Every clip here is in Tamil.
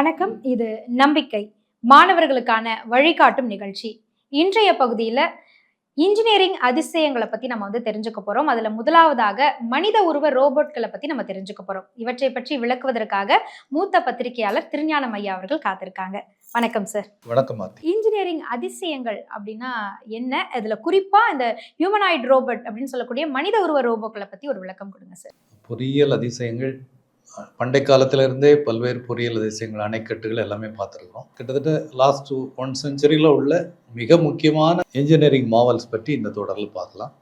வணக்கம். இது நம்பிக்கை. மாணவர்களுக்கான வழிகாட்டும் நிகழ்ச்சி. இன்றைய பகுதியில் இன்ஜினியரிங் அதிசயங்களை பத்தி நம்ம வந்து தெரிஞ்சுக்க போறோம். அதுல முதலாவதாக மனித உருவ ரோபோட்களை பத்தி நம்ம தெரிஞ்சுக்க போறோம். இவற்றை பற்றி விளக்குவதற்காக மூத்த பத்திரிகையாளர் திருஞானம் ஐயா அவர்கள் காத்திருக்காங்க. வணக்கம் சார் வணக்கம் இன்ஜினியரிங் அதிசயங்கள் அப்படின்னா என்ன? அதுல குறிப்பா இந்த ஹியூமனாய்டு ரோபோட் அப்படின்னு சொல்லக்கூடிய மனித உருவ ரோபோக்களை பத்தி ஒரு விளக்கம் கொடுங்க சார் பொறியியல் அதிசயங்கள் பண்டை காலத்துல இருந்தே பல்வேறு பொறியியல் அதிசயங்கள் அணைக்கட்டுகள் எல்லாமே பார்த்துருக்கோம் கிட்டத்தட்ட லாஸ்ட் ஒன் செஞ்சுரியில் உள்ள மிக முக்கியமான இன்ஜினியரிங் மாவல்ஸ் பற்றி இந்த தொடரில் பார்க்கலாம்.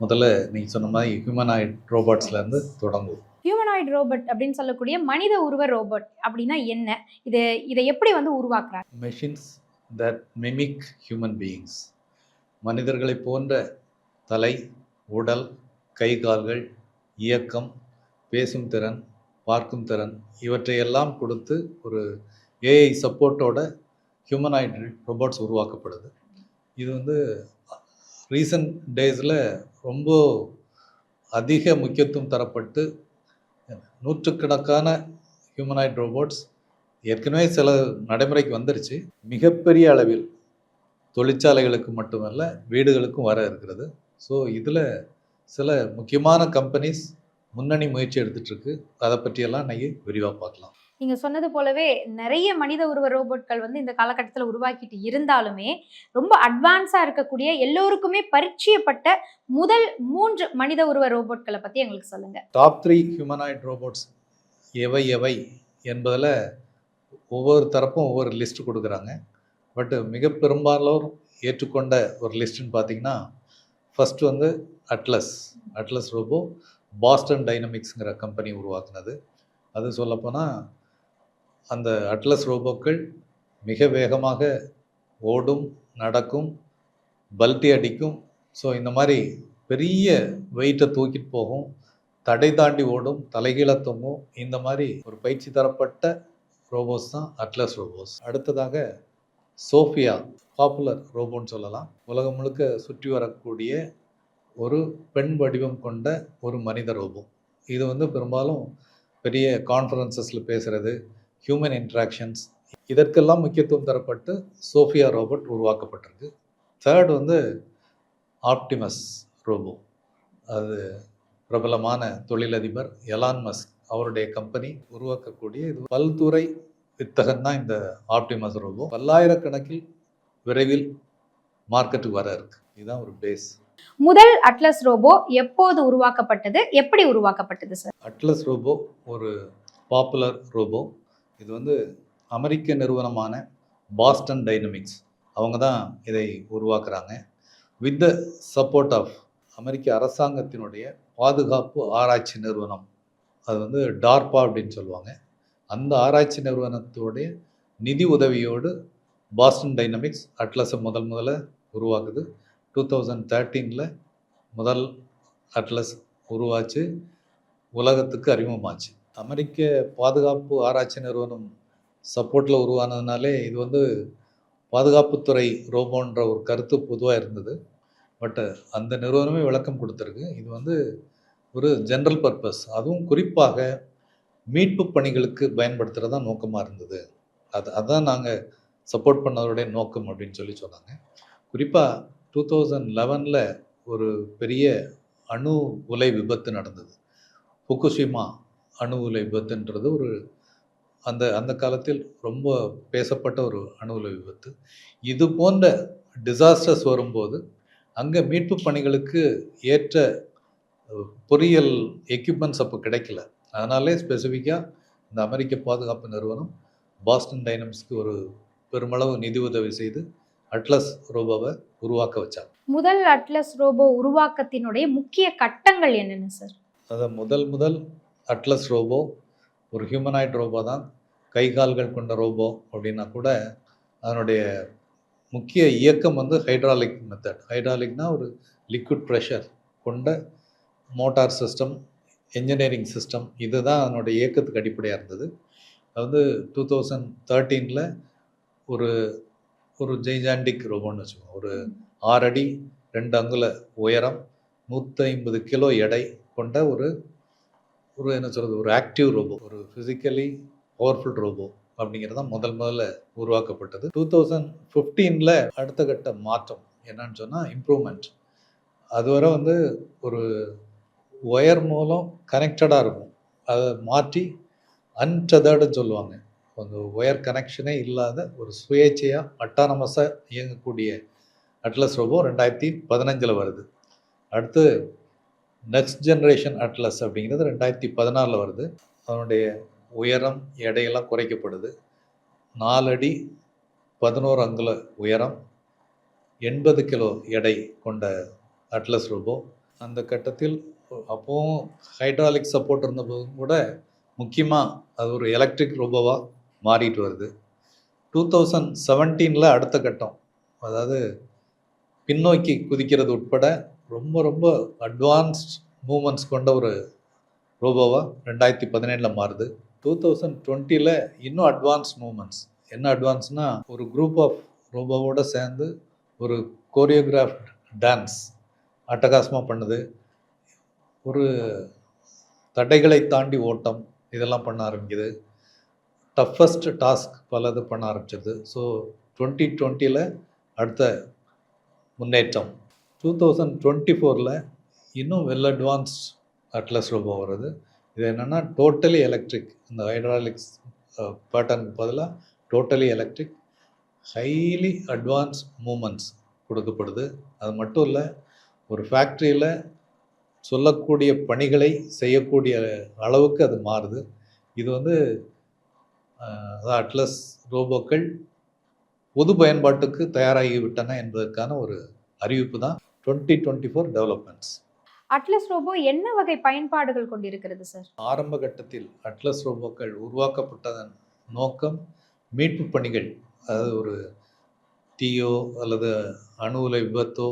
முதல்ல நீங்கள் சொன்ன மாதிரி ஹியூமனாய்ட் ரோபோட்ஸ்லேருந்து தொடங்குவோம். ஹியூமனாய்டு ரோபோட் அப்படின்னு சொல்லக்கூடிய மனித உருவ ரோபோட் அப்படின்னா என்ன? இது இதை எப்படி வந்து உருவாக்குறாங்க? Machines that mimic human beings மனிதர்களை போன்ற தலை உடல் கை கால்கள் இயக்கம் பேசும் திறன் பார்க்கும் திறன் இவற்றையெல்லாம் கொடுத்து ஒரு ஏஐ சப்போர்ட்டோட ஹியூமனாய்ட் ரொபோட்ஸ் உருவாக்கப்படுது. இது வந்து ரீசன்ட் டேஸில் ரொம்ப அதிக முக்கியத்துவம் தரப்பட்டு நூற்றுக்கணக்கான ஹியூமனாய்ட் ரோபோட்ஸ் ஏற்கனவே சில நடைமுறைக்கு வந்துருச்சு. மிகப்பெரிய அளவில் தொழிற்சாலைகளுக்கு மட்டுமல்ல வீடுகளுக்கும் வர இருக்கிறது. ஸோ இதில் சில முக்கியமான கம்பெனிஸ் முன்னணி முயற்சி எடுத்துட்டு இருக்கு அதை பற்றியெல்லாம் இன்னைக்கு விரிவாக பார்க்கலாம். நீங்க சொன்னது போலவே நிறைய மனித உருவ ரோபோட்கள் வந்து இந்த காலகட்டத்தில் உருவாக்கிட்டு இருந்தாலுமே ரொம்ப அட்வான்ஸா இருக்கக்கூடிய எல்லோருக்குமே பரிச்சயப்பட்ட முதல் மூன்று மனித உருவ ரோபோட்களை பத்தி எங்களுக்கு சொல்லுங்க. டாப் த்ரீ ஹியூமனாய்டு ரோபோட்ஸ் எவை எவை என்பதில் ஒவ்வொரு தரப்பும் ஒவ்வொரு லிஸ்ட் கொடுக்குறாங்க. பட் மிக பெரும்பாலோர் ஏற்றுக்கொண்ட ஒரு லிஸ்ட்டுன்னு பார்த்தீங்கன்னா ஃபர்ஸ்ட் வந்து அட்லஸ் அட்லஸ் ரோபோ பாஸ்டன் டைனமிக்ஸுங்கிற கம்பெனி உருவாக்குனது. அது சொல்லப்போனால் அந்த அட்லஸ் ரோபோக்கள் மிக வேகமாக ஓடும் நடக்கும் பல்ட்டி அடிக்கும். ஸோ இந்த மாதிரி பெரிய வெயிட்டை தூக்கிட்டு போகும் தடை தாண்டி ஓடும் தலைகீழ தொங்கும் இந்த மாதிரி ஒரு பயிற்சி தரப்பட்ட ரோபோஸ் தான் அட்லஸ் ரோபோஸ் அடுத்ததாக சோஃபியா பாப்புலர் ரோபோன்னு சொல்லலாம். உலகம் முழுக்க சுற்றி வரக்கூடிய ஒரு பெண் வடிவம் கொண்ட ஒரு மனித ரோபோ. இது வந்து பெரும்பாலும் பெரிய கான்ஃபரன்சஸில் பேசுகிறது ஹியூமன் இன்ட்ராக்ஷன்ஸ் இதற்கெல்லாம் முக்கியத்துவம் தரப்பட்டு சோஃபியா ரோபோட் உருவாக்கப்பட்டிருக்கு. தேர்ட் வந்து ஆப்டிமஸ் ரோபோ. அது பிரபலமான தொழிலதிபர் எலான் மஸ்க் அவருடைய கம்பெனி உருவாக்கக்கூடிய இது பல்துறை வித்தகன் தான் இந்த ஆப்டிமஸ் ரோபோ. பல்லாயிரக்கணக்கில் விரைவில் மார்க்கெட்டுக்கு வர இருக்கு. இதுதான் ஒரு பேஸ் முதல் அட்லஸ் ரோபோ எப்போது உருவாக்கப்பட்டது? எப்படி உருவாக்கப்பட்டது சார் அட்லஸ் ரோபோ ஒரு பாப்புலர் ரோபோ இது வந்து அமெரிக்க நிறுவனமான பாஸ்டன் டைனமிக்ஸ் அவங்க தான் இதை உருவாக்குறாங்க. வித் த சப்போர்ட் ஆஃப் அமெரிக்க அரசாங்கத்தினுடைய பாதுகாப்பு ஆராய்ச்சி நிறுவனம். அது வந்து டார்பா அப்படின்னு சொல்லுவாங்க. அந்த ஆராய்ச்சி நிறுவனத்துடைய நிதி உதவியோடு பாஸ்டன் டைனமிக்ஸ் அட்லஸை முதல் முதல்ல உருவாக்குது. டூ தௌசண்ட் தேர்ட்டீனில் முதல் அட்லஸ் உருவாச்சு. உலகத்துக்கு அறிமுகமாச்சு. அமெரிக்க பாதுகாப்பு ஆராய்ச்சி நிறுவனம் சப்போர்ட்டில் உருவானதுனாலே இது வந்து பாதுகாப்புத்துறை ரோபோன்ற ஒரு கருத்து பொதுவாக இருந்தது. பட் அந்த நிறுவனமே விளக்கம் கொடுத்துருக்கு. இது வந்து ஒரு ஜென்ரல் பர்பஸ் அதுவும் குறிப்பாக மீட்பு பணிகளுக்கு பயன்படுத்துகிறது தான் நோக்கமாக இருந்தது. அது அதான் நாங்கள் சப்போர்ட் பண்ணதோடைய நோக்கம் அப்படின்னு சொல்லி சொன்னாங்க. குறிப்பாக டூ தௌசண்ட் லெவனில் ஒரு பெரிய அணு உலை விபத்து நடந்தது. ஃபுகுஷிமா அணு உலை விபத்துன்றது ஒரு அந்த அந்த காலத்தில் ரொம்ப பேசப்பட்ட ஒரு அணு உலை விபத்து. இது போன்ற டிசாஸ்டர்ஸ் வரும்போது அங்கே மீட்பு பணிகளுக்கு ஏற்ற பொறியியல் எக்யூப்மெண்ட்ஸ் அப்போ கிடைக்கல. அதனாலே ஸ்பெசிஃபிக்காக இந்த அமெரிக்க பாதுகாப்பு நிறுவனம் பாஸ்டன் டைனமிக்ஸ்க்கு ஒரு பெருமளவு நிதி உதவி செய்து அட்லஸ் ரோபோவை உருவாக்க வச்சாங்க முதல் அட்லஸ் ரோபோ உருவாக்கத்தினுடைய முக்கிய கட்டங்கள் என்னென்ன சார் அதை முதல் முதல் அட்லஸ் ரோபோ ஒரு ஹியூமனாய்ட் ரோபோ தான். கை கால்கள் கொண்ட ரோபோ அப்படின்னா கூட அதனுடைய முக்கிய இயக்கம் வந்து ஹைட்ராலிக் மெத்தட் ஹைட்ராலிக்னா ஒரு லிக்விட் ப்ரெஷர் கொண்ட மோட்டார் சிஸ்டம் என்ஜினியரிங் சிஸ்டம் இதுதான் அதனுடைய இயக்கத்துக்கு அடிப்படையாக இருந்தது. அது வந்து டூ தௌசண்ட் தேர்ட்டீனில் ஒரு ஒரு ஜெய்ஜாண்டிக் ரோபோன்னு வச்சுக்கோங்க. ஒரு ஆறு அடி ரெண்டு அங்குல உயரம் நூற்றி ஐம்பது கிலோ எடை கொண்ட ஒரு ஒரு என்ன சொல்கிறது ஒரு ஆக்டிவ் ரோபோ ஒரு ஃபிசிக்கலி பவர்ஃபுல் ரோபோ அப்படிங்கிறது தான் முதல் முதல்ல உருவாக்கப்பட்டது. டூ தௌசண்ட் ஃபிஃப்டீனில் அடுத்த கட்ட மாற்றம் என்னன்னு சொன்னால் இம்ப்ரூவ்மெண்ட் அதுவரை வந்து ஒரு ஒயர் மூலம் கனெக்டடாக இருக்கும். அதை மாற்றி அன்டதர்டுன்னு சொல்லுவாங்க. அந்த ஒயர் கனெக்ஷனே இல்லாத ஒரு சுயேட்சையாக அட்டானமஸாக இயங்கக்கூடிய அட்லஸ் ரோபோ ரெண்டாயிரத்தி பதினஞ்சில் வருது. அடுத்து நெக்ஸ்ட் ஜென்ரேஷன் அட்லஸ் அப்படிங்கிறது ரெண்டாயிரத்தி பதினாறில் வருது. அதனுடைய உயரம் எடையெல்லாம் குறைக்கப்படுது. நாலடி பதினோரு அங்குல உயரம் எண்பது கிலோ எடை கொண்ட அட்லஸ் ரோபோ அந்த கட்டத்தில் அப்போவும் ஹைட்ராலிக் சப்போர்ட் இருந்தபோதும் கூட முக்கியமாக அது ஒரு எலக்ட்ரிக் ரோபோவாக மாறிட்டு வருது. டூ தௌசண்ட் செவன்டீனில் அடுத்த கட்டம். அதாவது பின்னோக்கி குதிக்கிறது உட்பட ரொம்ப ரொம்ப அட்வான்ஸ்ட் மூமெண்ட்ஸ் கொண்ட ஒரு ரோபோவாக ரெண்டாயிரத்தி பதினேழில் மாறுது. டூ தௌசண்ட் டுவெண்ட்டியில் இன்னும் அட்வான்ஸ் மூமெண்ட்ஸ் என்ன அட்வான்ஸ்னால் ஒரு குரூப் ஆஃப் ரோபோவோட சேர்ந்து ஒரு கோரியோகிராஃப்ட் டான்ஸ் அட்டகாசமாக பண்ணுது. ஒரு தடைகளை தாண்டி ஓட்டம் இதெல்லாம் பண்ண ஆரம்பிக்குது. டஃபஸ்ட் டாஸ்க் பல இது பண்ண ஆரம்பிச்சது. ஸோ டுவெண்ட்டி டுவெண்ட்டியில் அடுத்த முன்னேற்றம். டூ தௌசண்ட் டுவெண்ட்டி ஃபோரில் இன்னும் வெல் அட்வான்ஸ்ட் அட்லஸ் ரோபோ வருது. இது என்னென்னா டோட்டலி எலக்ட்ரிக் இந்த ஹைட்ராலிக்ஸ் பேட்டர்னுக்கு பதிலாக totally electric highly advance movements கொடுக்கப்படுது. அது மட்டும் இல்லை ஒரு ஃபேக்ட்ரியில் சொல்லக்கூடிய பணிகளை செய்யக்கூடிய அளவுக்கு அது மாறுது. இது வந்து அதான் அட்லஸ் ரோபோக்கள் பொது பயன்பாட்டுக்கு தயாராகி விட்டன என்பதற்கான ஒரு அறிவிப்பு தான் twenty twenty four developments Atlas robot என்ன வகை பயன்பாடுகள் கொண்டிருக்கிறது சார் ஆரம்ப கட்டத்தில் அட்லஸ் ரோபோக்கள் உருவாக்கப்பட்டதன் நோக்கம் மீட்பு பணிகள். அதாவது ஒரு தீயோ அல்லது அணு உலை விபத்தோ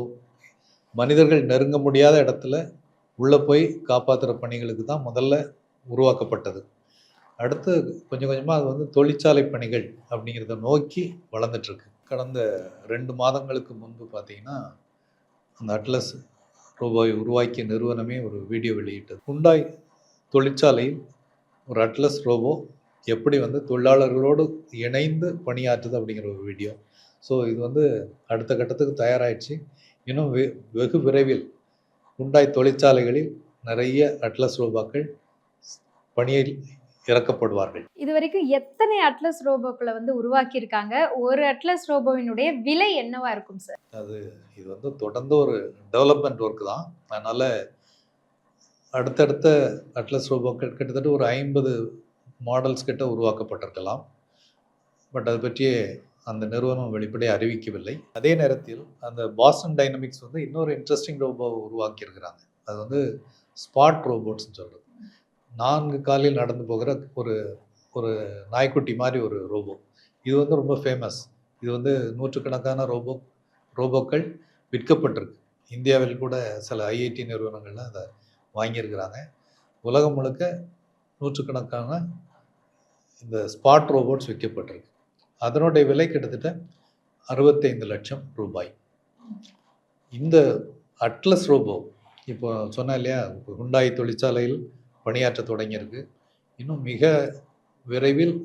மனிதர்கள் நெருங்க முடியாத இடத்துல உள்ளே போய் காப்பாற்றுற பணிகளுக்கு தான் முதல்ல உருவாக்கப்பட்டது. அடுத்து கொஞ்சம் கொஞ்சமாக அது வந்து தொழிற்சாலை பணிகள் அப்படிங்கிறத நோக்கி வளர்ந்துட்டுருக்கு. கடந்த ரெண்டு மாதங்களுக்கு முன்பு பார்த்தீங்கன்னா அந்த அட்லஸ் ரூபாய் உருவாக்கிய நிறுவனமே ஒரு வீடியோ வெளியிட்டது. ஹுண்டாய் தொழிற்சாலையில் ஒரு அட்லஸ் ரோபோ எப்படி வந்து தொழிலாளர்களோடு இணைந்து பணியாற்றுது அப்படிங்கிற ஒரு வீடியோ. ஸோ இது வந்து அடுத்த கட்டத்துக்கு தயாராகிடுச்சு இன்னும் வெ வெகு விரைவில் ஹுண்டாய் தொழிற்சாலைகளில் நிறைய அட்லஸ் ரோபாக்கள் பணியில் இறக்கப்படுவார்கள். இது வரைக்கும் எத்தனை அட்லஸ் ரோபோக்களை வந்து உருவாக்கி இருக்காங்க ஒரு அட்லஸ் ரோபோவினுடைய விலை என்னவா இருக்கும் சார் இது வந்து தொடர்ந்து ஒரு டெவலப்மெண்ட் ஒர்க் தான். அதனால் அடுத்தடுத்த அட்லஸ் ரோபோக்கள் கிட்டத்தட்ட ஒரு ஐம்பது மாடல்ஸ் கிட்ட உருவாக்கப்பட்டிருக்கலாம். பட் அது பற்றிய அந்த நிறுவனம் வெளிப்படையாக அறிவிக்கவில்லை. அதே நேரத்தில் அந்த பாஸ்டன் டைனமிக்ஸ் வந்து இன்னொரு இன்ட்ரெஸ்டிங் ரோபோ உருவாக்கியிருக்கிறாங்க. அது வந்து ஸ்பாட் ரோபோட்ஸ்னு சொல்கிறது நான்கு காலில் நடந்து போகிற ஒரு ஒரு நாய்க்குட்டி மாதிரி ஒரு ரோபோ. இது வந்து ரொம்ப ஃபேமஸ் இது வந்து நூற்றுக்கணக்கான ரோபோ ரோபோக்கள் விற்கப்பட்டிருக்கு. இந்தியாவில் கூட சில ஐஐடி நிறுவனங்கள்லாம் அதை வாங்கியிருக்கிறாங்க. உலகம் முழுக்க நூற்றுக்கணக்கான இந்த ஸ்பாட் ரோபோட்ஸ் விற்கப்பட்டிருக்கு. அதனுடைய விலை கிட்டத்தட்ட அறுபத்தைந்து லட்சம் ரூபாய். இந்த அட்லஸ் ரோபோ இப்போ சொன்னேன் இல்லையா ஹுண்டாய் தொழிற்சாலையில் பணியாற்ற தொடங்கியிருக்கு. இன்னும் மிக விரைவில்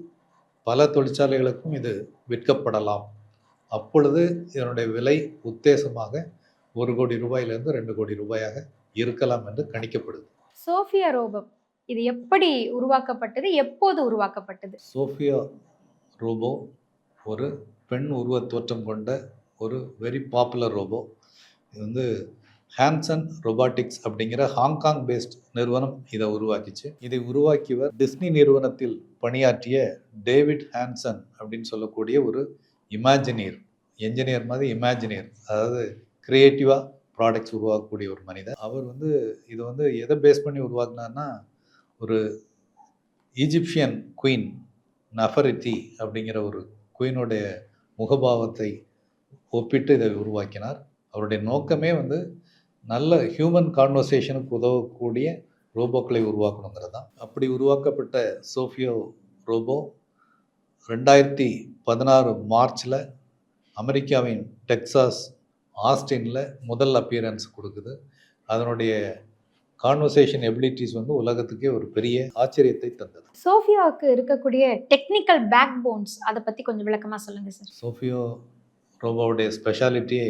பல தொழிற்சாலைகளுக்கும் இது விற்கப்படலாம். அப்பொழுது இதனுடைய விலை உத்தேசமாக ஒரு கோடி ரூபாயிலிருந்து ரெண்டு கோடி ரூபாயாக இருக்கலாம் என்று கணிக்கப்படுது. சோஃபியா ரோபோ இது எப்படி உருவாக்கப்பட்டது? எப்போது உருவாக்கப்பட்டது? சோஃபியா ரோபோ ஒரு பெண் உருவத் தோற்றம் கொண்ட ஒரு வெரி பாப்புலர் ரோபோ இது வந்து ஹான்சன் ரொபாட்டிக்ஸ் அப்படிங்கிற ஹாங்காங் பேஸ்ட் நிறுவனம் இதை உருவாக்கிச்சு. இதை உருவாக்கியவர் டிஸ்னி நிறுவனத்தில் பணியாற்றிய டேவிட் ஹான்சன் அப்படின்னு சொல்லக்கூடிய ஒரு இமேஜினியர் என்ஜினியர் மாதிரி இமேஜினியர் அதாவது கிரியேட்டிவாக ப்ராடக்ட்ஸ் உருவாக்கக்கூடிய ஒரு மனிதர். அவர் வந்து இது வந்து எதை பேஸ் பண்ணி உருவாக்குனார்னா ஒரு ஈஜிப்சியன் குயின் நஃபரித்தி அப்படிங்கிற ஒரு குயினுடைய முகபாவத்தை ஒப்பிட்டு இதை உருவாக்கினார். அவருடைய நோக்கமே வந்து நல்ல ஹியூமன் கான்வர்சேஷனுக்கு உதவக்கூடிய ரோபோக்களை உருவாக்கணுங்கிறது தான் அப்படி உருவாக்கப்பட்ட சோஃபியோ ரோபோ ரெண்டாயிரத்தி பதினாறு மார்ச்சில் அமெரிக்காவின் டெக்சாஸ் ஆஸ்டினில் முதல் அப்பியரன்ஸ் கொடுக்குது. அதனுடைய கான்வர்சேஷன் எபிலிட்டிஸ் வந்து உலகத்துக்கே ஒரு பெரிய ஆச்சரியத்தை தந்தது. சோஃபியாவுக்கு இருக்கக்கூடிய டெக்னிக்கல் பேக் போன்ஸ் அதை பத்தி கொஞ்சம் விளக்கமா சொல்லுங்க சார் சோஃபியோ ரோபோவுடைய ஸ்பெஷாலிட்டியே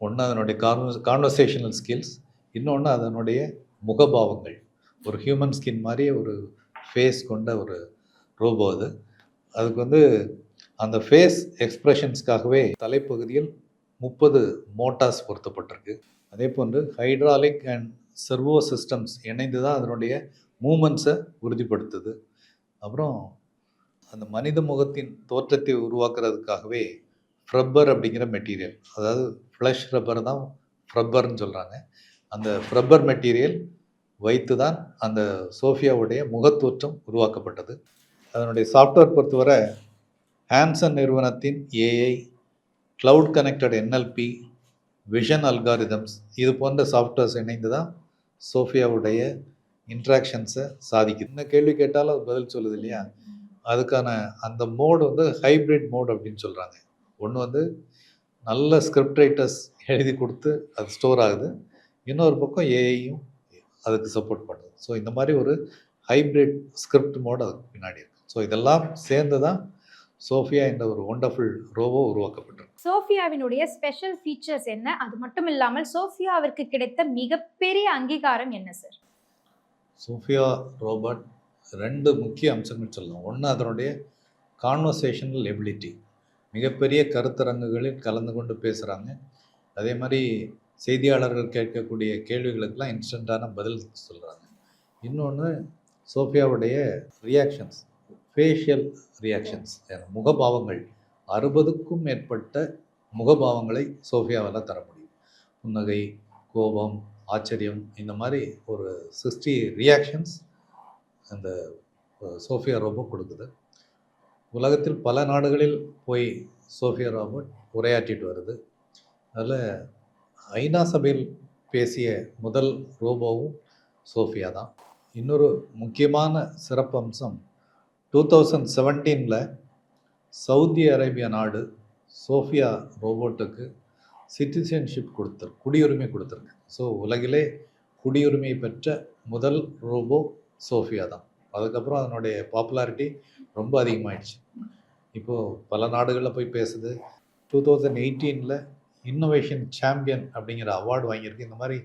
ஒன்று அதனுடைய கான்வ கான்வர்சேஷனல் ஸ்கில்ஸ் இன்னொன்று அதனுடைய முகபாவங்கள். ஒரு ஹியூமன் ஸ்கின் மாதிரியே ஒரு ஃபேஸ் கொண்ட ஒரு ரோபோ அது. அதுக்கு வந்து அந்த ஃபேஸ் எக்ஸ்ப்ரெஷன்ஸ்க்காகவே தலைப்பகுதியில் முப்பது மோட்டார்ஸ் பொருத்தப்பட்டிருக்கு. அதே போன்று ஹைட்ராலிக் அண்ட் சர்வோ சிஸ்டம்ஸ் இணைந்து தான் அதனுடைய மூமெண்ட்ஸை உறுதிப்படுத்துது. அப்புறம் அந்த மனித முகத்தின் தோற்றத்தை உருவாக்குறதுக்காகவே ஃப்ரப்பர் அப்படிங்கிற மெட்டீரியல் அதாவது ஃப்ளஷ் ரப்பர் தான் ஃப்ரப்பர்னு சொல்கிறாங்க அந்த ஃப்ரப்பர் மெட்டீரியல் வைத்து தான் அந்த சோஃபியாவுடைய முகத்தோற்றம் உருவாக்கப்பட்டது. அதனுடைய சாஃப்ட்வேர் பொறுத்தவரை ஹாம்சன் நிறுவனத்தின் AI cloud connected NLP vision algorithms இது போன்ற சாஃப்ட்வேர்ஸ் இணைந்து தான் சோஃபியாவுடைய இன்ட்ராக்ஷன்ஸை சாதிக்குது. என்ன கேள்வி கேட்டாலும் அது பதில் சொல்லுது இல்லையா? அதுக்கான அந்த மோடு வந்து ஹைப்ரிட் மோட் அப்படின்னு சொல்கிறாங்க ஒன்று வந்து நல்ல ஸ்கிரிப்ட் ரைட்டர்ஸ் எழுதி கொடுத்து அது ஸ்டோர் ஆகுது. இன்னொரு பக்கம் ஏஐயும் அதுக்கு சப்போர்ட் பண்ணுது. ஸோ இந்த மாதிரி ஒரு ஹைப்ரிட் ஸ்கிரிப்ட் மோட் அதுக்கு பின்னாடி இருக்கு. ஸோ இதெல்லாம் சேர்ந்து தான் சோஃபியா என்ற ஒரு ஒண்டர்ஃபுல் ரோபோ உருவாக்கப்பட்டிருக்கு. சோஃபியாவினுடைய ஸ்பெஷல் ஃபீச்சர்ஸ் என்ன? அது மட்டும் இல்லாமல் சோஃபியாவிற்கு கிடைத்த மிகப்பெரிய அங்கீகாரம் என்ன சார் சோஃபியா ரோபோட் ரெண்டு முக்கிய அம்சங்கள் சொல்லலாம். ஒன்று அதனுடைய கான்வர்சேஷனல் எபிலிட்டி மிகப்பெரிய கருத்தரங்குகளில் கலந்து கொண்டு பேசுகிறாங்க அதே மாதிரி செய்தியாளர்கள் கேட்கக்கூடிய கேள்விகளுக்கெல்லாம் இன்ஸ்டண்ட்டான பதில் சொல்கிறாங்க இன்னொன்று சோஃபியாவுடைய ரியாக்ஷன்ஸ் ஃபேஷியல் ரியாக்ஷன்ஸ் முகபாவங்கள். அறுபதுக்கும் மேற்பட்ட முகபாவங்களை சோஃபியாவால் தர முடியும். புன்னகை கோபம் ஆச்சரியம் இந்த மாதிரி ஒரு சிக்ஸ்டி ரியாக்ஷன்ஸ் அந்த சோஃபியா ரொம்ப கொடுக்குது. உலகத்தில் பல நாடுகளில் போய் சோஃபியா ரோபோட் உரையாற்றிட்டு வருது. அதில் ஐநா சபையில் பேசிய முதல் ரோபோவும் சோஃபியா தான். இன்னொரு முக்கியமான சிறப்பு அம்சம் டூ தௌசண்ட் செவன்டீனில் சவுதி அரேபியா நாடு சோஃபியா ரோபோட்டுக்கு சிட்டிசன்ஷிப் கொடுத்துருக்கு குடியுரிமை கொடுத்துருக்கு. ஸோ உலகிலே குடியுரிமை பெற்ற முதல் ரோபோ சோஃபியா தான். அதுக்கப்புறம் அதனுடைய பாப்புலாரிட்டி ரொம்ப அதிகமாயிடுச்சு. இப்போது பல நாடுகளில் போய் பேசுது. டூ தௌசண்ட் எயிட்டீனில் இன்னோவேஷன் சாம்பியன் அப்படிங்கிற அவார்டு வாங்கியிருக்கு. இந்த மாதிரி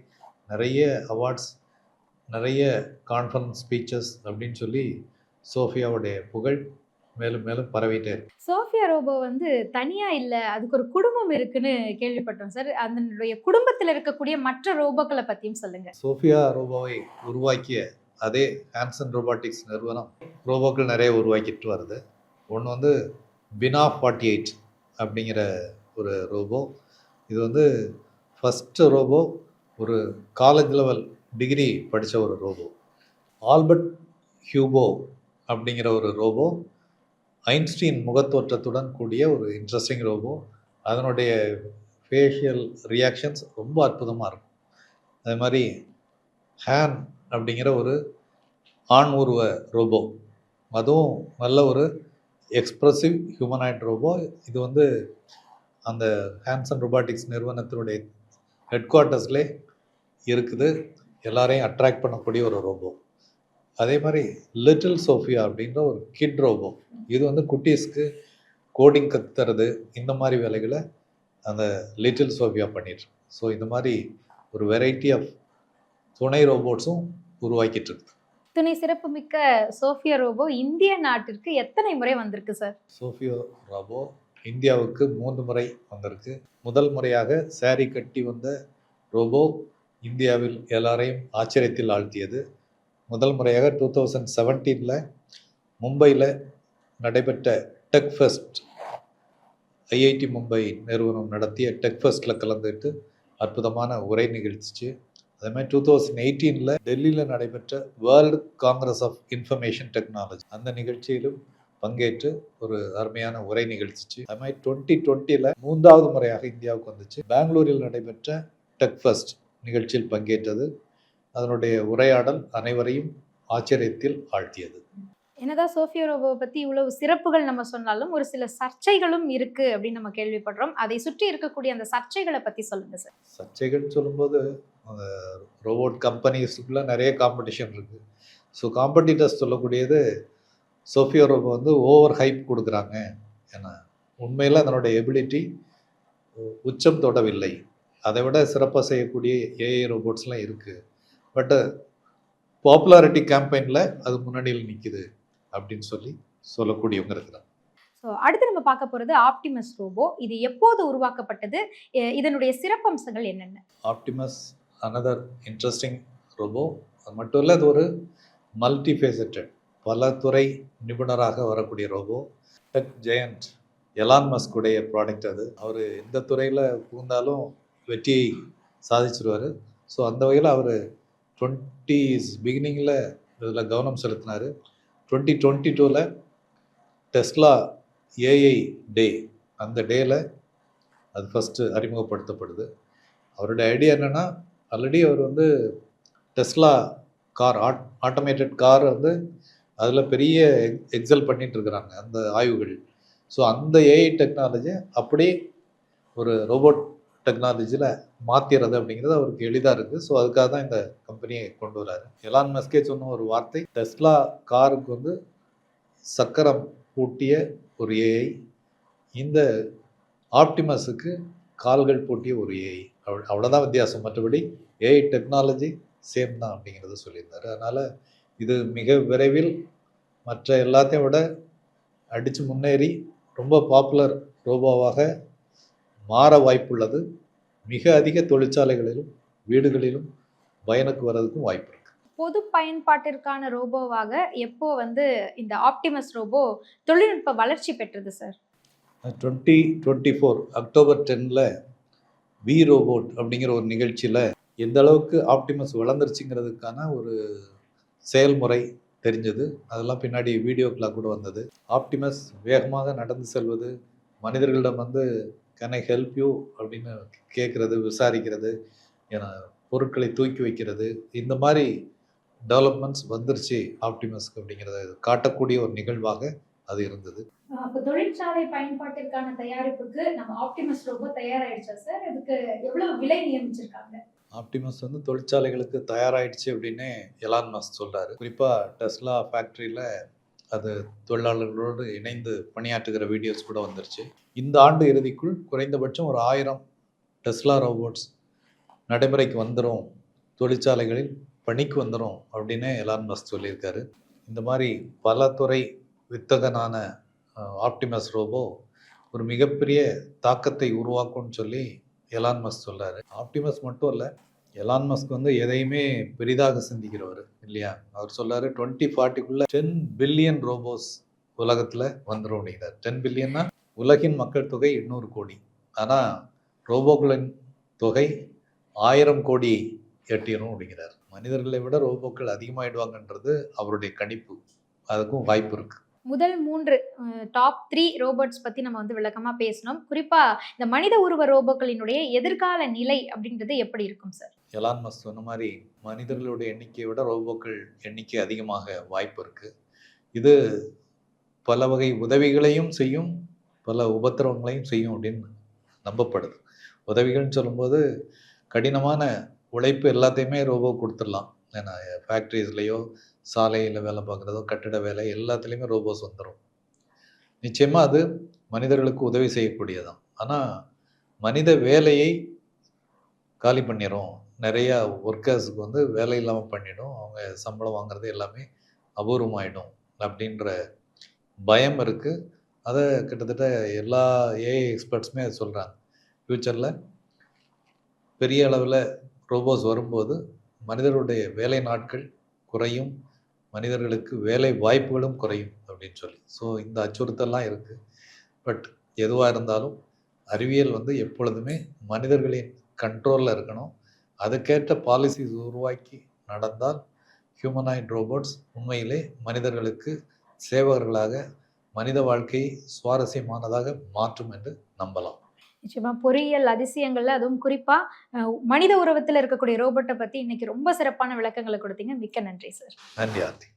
நிறைய அவார்ட்ஸ் நிறைய கான்ஃபரன்ஸ் ஸ்பீச்சஸ் அப்படின்னு சொல்லி சோஃபியாவுடைய புகழ் மேலும் மேலும் பரவிட்டே இருக்கு. சோஃபியா ரோபோ வந்து தனியா இல்ல அதுக்கு ஒரு குடும்பம் இருக்குன்னு கேள்விப்பட்டோம் சார். அதனுடைய குடும்பத்துல இருக்கக்கூடிய மற்ற ரோபோக்களை பத்தியும் சொல்லுங்க. சோஃபியா ரோபோவை உருவாக்கிய அதே ஹான்சன் ரோபாட்டிக்ஸ் நிறுவனம் ரோபோக்கள் நிறைய உருவாக்கிட்டு வருது. ஒன்று வந்து பினா ஃபார்ட்டி எயிட் அப்படிங்கிற ஒரு ரோபோ இது வந்து ஃபஸ்ட்டு ரோபோ ஒரு காலேஜ் லெவல் டிகிரி படித்த ஒரு ரோபோ ஆல்பர்ட் ஹியூபோ அப்படிங்கிற ஒரு ரோபோ ஐன்ஸ்டீன் முகத்தோற்றத்துடன் கூடிய ஒரு இன்ட்ரெஸ்டிங் ரோபோ அதனுடைய ஃபேஷியல் ரியாக்ஷன்ஸ் ரொம்ப அற்புதமாக இருக்கும். அதே மாதிரி ஹேன் அப்படிங்கிற ஒரு ஆண் உருவ ரோபோ. அதுவும் நல்ல ஒரு எக்ஸ்ப்ரெசிவ் ஹியூமனாய்ட் ரோபோ. இது வந்து அந்த ஹேன்சன் ரொபாட்டிக்ஸ் நிறுவனத்தினுடைய ஹெட் குவார்ட்டர்ஸ்லே இருக்குது. எல்லாரையும் அட்ராக்ட் பண்ணக்கூடிய ஒரு ரோபோ. அதே மாதிரி லிட்டில் சோஃபியா அப்படின்ற ஒரு கிட் ரோபோ. இது வந்து குட்டீஸ்க்கு கோடிங் கத்துறது இந்த மாதிரி வேலைகளை அந்த லிட்டில் சோஃபியா பண்ணிட்டு ஸோ இந்த மாதிரி ஒரு வெரைட்டி ஆஃப் துணை ரோபோட்ஸும் உருவாக்கிட்டு இருக்கு துணை சிறப்புமிக்க சோஃபியா ரோபோ இந்திய நாட்டிற்கு எத்தனை முறை வந்திருக்கு சார்? சோஃபியோ ராபோ இந்தியாவுக்கு மூன்று முறை வந்திருக்கு. முதல் முறையாக saree கட்டி வந்த ரோபோ இந்தியாவில் எல்லாரையும் ஆச்சரியத்தில் ஆழ்த்தியது. முதல் முறையாக டூ தௌசண்ட் செவன்டீனில் மும்பையில் நடைபெற்ற டெக் ஃபெஸ்ட் ஐஐடி மும்பை நிறுவனம் நடத்திய டெக் ஃபெஸ்ட்டில் கலந்துட்டு அற்புதமான உரை நிகழ்ச்சிச்சு. அதே மாதிரி டூ தௌசண்ட் எயிட்டீனில் டெல்லியில் நடைபெற்ற world congress of information technology அந்த நிகழ்ச்சியிலும் பங்கேற்று ஒரு அருமையான உரை நிகழ்ச்சிச்சு. அது மாதிரி டுவெண்ட்டி டுவெண்ட்டியில் மூன்றாவது முறையாக இந்தியாவுக்கு வந்துச்சு. பெங்களூரில் நடைபெற்ற டெக் ஃபெஸ்ட் நிகழ்ச்சியில் பங்கேற்றது. அதனுடைய உரையாடல் அனைவரையும் ஆச்சரியத்தில் ஆழ்த்தியது. என்னதான் சோஃபியா ரோபோவை பத்தி இவ்வளவு சிறப்புகள் நம்ம சொன்னாலும் ஒரு சில சர்ச்சைகளும் இருக்கு அப்படின்னு நம்ம கேள்விப்படுறோம். அதை சுற்றி இருக்கக்கூடிய அந்த சர்ச்சைகளை பத்தி சொல்லுங்க சார். சர்ச்சைகள் சொல்லும்போது ரோபோட் கம்பெனிஸுக்குள்ளே நிறைய காம்படிஷன் இருக்குது ஸோ காம்படிட்டர்ஸ் சொல்லக்கூடியது சோஃபியா ரோபோ வந்து ஓவர் ஹைப் கொடுக்குறாங்க ஏன்னா உண்மையில் அதனுடைய எபிலிட்டி உச்சம் தொடவில்லை. அதை விட சிறப்பாக செய்யக்கூடிய ஏஐ ரோபோட்ஸ்லாம் இருக்குது பட்டு பாப்புலாரிட்டி கேம்பெயினில் அது முன்னணியில் நிற்குது அப்படின்னு சொல்லி சொல்லக்கூடியவங்க இருக்கிறாங்க. ஸோ அடுத்து நம்ம பார்க்க போறது ஆப்டிமஸ் ரோபோ இது எப்போது உருவாக்கப்பட்டது? இதனுடைய சிறப்பம்சங்கள் என்னென்ன? ஆப்டிமஸ் அனதர் இன்ட்ரெஸ்டிங் ரோபோ அது மட்டும் இல்லை அது ஒரு மல்டி ஃபேசட்டட் பல துறை நிபுணராக வரக்கூடிய ரோபோ டெக் ஜெயண்ட் எலான் மஸ்குடைய ப்ராடக்ட் அது. அவர் எந்த துறையில் புகுந்தாலும் வெற்றியை சாதிச்சிருவார். ஸோ அந்த வகையில் அவர் டுவெண்ட்டிஸ் பிகினிங்கில் இதில் கவனம் செலுத்தினார். டுவெண்ட்டி டுவெண்ட்டி டூவில் டெஸ்லா ஏஐ டே அந்த டேயில் அது ஃபஸ்ட்டு அறிமுகப்படுத்தப்படுது. அவருடைய ஐடியா என்னென்னா ஆல்ரெடி அவர் வந்து டெஸ்லா கார் ஆட் ஆட்டோமேட்டட் கார் வந்து அதில் பெரிய எக்ஸல் பண்ணிட்டு இருக்கிறாங்க அந்த ஆய்வுகள். ஸோ அந்த ஏஐ டெக்னாலஜி அப்படியே ஒரு ரோபோட் டெக்னாலஜியில் மாற்றிடுறது அப்படிங்கிறது அவருக்கு எளிதாக இருக்குது ஸோ அதுக்காக தான் இந்த கம்பெனியை கொண்டு வராரு. எலான் மஸ்கே சொன்ன ஒரு வார்த்தை டெஸ்லா காருக்கு வந்து சக்கரம் பூட்டிய ஒரு ஏஐ இந்த ஆப்டிமஸுக்கு கால்கள் பூட்டிய ஒரு ஏஐ அவ் அவ்வளோதான் வித்தியாசம். மற்றபடி ஏஐ டெக்னாலஜி சேம் தான் அப்படிங்கிறத சொல்லியிருந்தாரு. அதனால் இது மிக விரைவில் மற்ற எல்லாத்தையும் விட அடித்து முன்னேறி ரொம்ப பாப்புலர் ரோபோவாக மாற வாய்ப்புள்ளது. மிக அதிக தொழிற்சாலைகளிலும் வீடுகளிலும் பயனுக்கு வர்றதுக்கும் வாய்ப்பு இருக்கு. பொது பயன்பாட்டிற்கான ரோபோவாக எப்போ வந்து இந்த ஆப்டிமஸ் ரோபோ தொழில்நுட்ப வளர்ச்சி பெற்றது sir twenty twenty four October டென்னில் வி ரோபோட் அப்படிங்கிற ஒரு நிகழ்ச்சியில் எந்த அளவுக்கு ஆப்டிமஸ் வளர்ந்துருச்சுங்கிறதுக்கான ஒரு செயல்முறை தெரிஞ்சது. அதெல்லாம் பின்னாடி வீடியோக்களாக கூட வந்தது. ஆப்டிமஸ் வேகமாக நடந்து செல்வது மனிதர்களிடம் வந்து கேன் ஐ ஹெல்ப் யூ அப்படின்னு கேட்குறது விசாரிக்கிறது ஏன்னா பொருட்களை தூக்கி வைக்கிறது. இந்த மாதிரி டெவலப்மெண்ட்ஸ் வந்துருச்சு ஆப்டிமஸ்க்கு அப்படிங்கிறத காட்டக்கூடிய ஒரு நிகழ்வாக அது இருந்தது. அப்போ தொழிற்சாலை பயன்பாட்டிற்கான தயாரிப்புக்கு நம்ம ஆப்டிமஸ் ரோபோ தயாராயிடுச்சா சார்? இதுக்கு எவ்வளவு விலை நியமிச்சிருக்காங்க? ஆப்டிமஸ் வந்து தொழிற்சாலைகளுக்கு தயாராயிடுச்சு அப்படின்னு எலான் மஸ்க் சொல்றாரு. குறிப்பாக டெஸ்லா ஃபேக்ட்ரியில் அது தொழிலாளர்களோடு இணைந்து பணியாற்றுகிற வீடியோஸ் கூட வந்துருச்சு. இந்த ஆண்டு இறுதிக்குள் குறைந்தபட்சம் ஒரு ஆயிரம் டெஸ்லா ரோபோட்ஸ் நடைமுறைக்கு வந்துடும் தொழிற்சாலைகளில் பணிக்கு வந்துடும் அப்படின்னு எலான் மஸ்க் சொல்லியிருக்காரு. இந்த மாதிரி பல துறை வித்தகனான ஆப்டிமஸ் ரோபோ ஒரு மிகப்பெரிய தாக்கத்தை உருவாக்கும்னு சொல்லி எலான் மஸ்க் சொல்கிறாரு ஆப்டிமஸ் மட்டும் இல்லை எலான் மஸ்க் வந்து எதையுமே பெரிதாக சிந்திக்கிறவர் இல்லையா? அவர் சொல்கிறாரு டுவெண்ட்டி ஃபார்ட்டிக்குள்ளே டென் பில்லியன் ரோபோஸ் உலகத்தில் வந்துடும் அப்படிங்கிறார். டென் பில்லியன்னா உலகின் மக்கள் தொகை எண்ணூறு கோடி. ஆனால் ரோபோக்களின் தொகை ஆயிரம் கோடி எட்டிடும் அப்படிங்கிறார். மனிதர்களை விட ரோபோக்கள் அதிகமாகிடுவாங்கன்றது அவருடைய கணிப்பு. அதுக்கும் வாய்ப்பு இருக்குது முதல் மூன்று டாப் த்ரீ ரோபோட்ஸ் பற்றி நம்ம வந்து விளக்கமாக பேசணும் குறிப்பாக இந்த மனித உருவ ரோபோக்களினுடைய எதிர்கால நிலை அப்படின்றது எப்படி இருக்கும் சார் எலான் மஸ் சொன்ன மாதிரி மனிதர்களுடைய எண்ணிக்கையை விட ரோபோக்கள் எண்ணிக்கை அதிகமாக வாய்ப்பு இருக்குது இது பல வகை உதவிகளையும் செய்யும் பல உபத்திரவங்களையும் செய்யும் அப்படின்னு நம்பப்படுது. உதவிகள்னு சொல்லும்போது கடினமான உழைப்பு எல்லாத்தையுமே ரோபோ கொடுத்துடலாம். ஏன்னா ஃபேக்ட்ரிஸ்லேயோ சாலையில் வேலை பார்க்குறதோ கட்டிட வேலை எல்லாத்துலேயுமே ரோபோஸ் வந்துடும் நிச்சயமாக அது மனிதர்களுக்கு உதவி செய்யக்கூடியதான் ஆனால் மனித வேலையை காலி பண்ணிடும் நிறையா ஒர்க்கர்ஸுக்கு வந்து வேலை இல்லாமல் பண்ணிடும். அவங்க சம்பளம் வாங்குறது எல்லாமே அபூர்வமாயிடும் அப்படின்ற பயம் இருக்குது அதை கிட்டத்தட்ட எல்லா ஏஐ எக்ஸ்பர்ட்ஸுமே அதை சொல்கிறாங்க ஃப்யூச்சரில் பெரிய அளவில் ரோபோஸ் வரும்போது மனிதருடைய வேலை நாட்கள் குறையும் மனிதர்களுக்கு வேலை வாய்ப்புகளும் குறையும் அப்படின்னு சொல்லி. ஸோ இந்த அச்சுறுத்தல்லாம் இருக்குது பட் எதுவாக இருந்தாலும் அறிவியல் வந்து எப்பொழுதுமே மனிதர்களின் கண்ட்ரோலில் இருக்கணும். அதுக்கேற்ற பாலிசிஸ் உருவாக்கி நடந்தால் ஹியூமனாய்ட் ரோபோட்ஸ் உண்மையிலே மனிதர்களுக்கு சேவகர்களாக மனித வாழ்க்கையை சுவாரஸ்யமானதாக மாற்றும் என்று நம்பலாம். நிச்சயமா பொறியியல் அதிசயங்கள்ல அதுவும் குறிப்பா மனித உறவத்தில் இருக்கக்கூடிய ரோபோட்டை பத்தி இன்னைக்கு ரொம்ப சிறப்பான விளக்கங்களை கொடுத்தீங்க. மிக்க நன்றி சார். நன்றி ஆர்த்தி.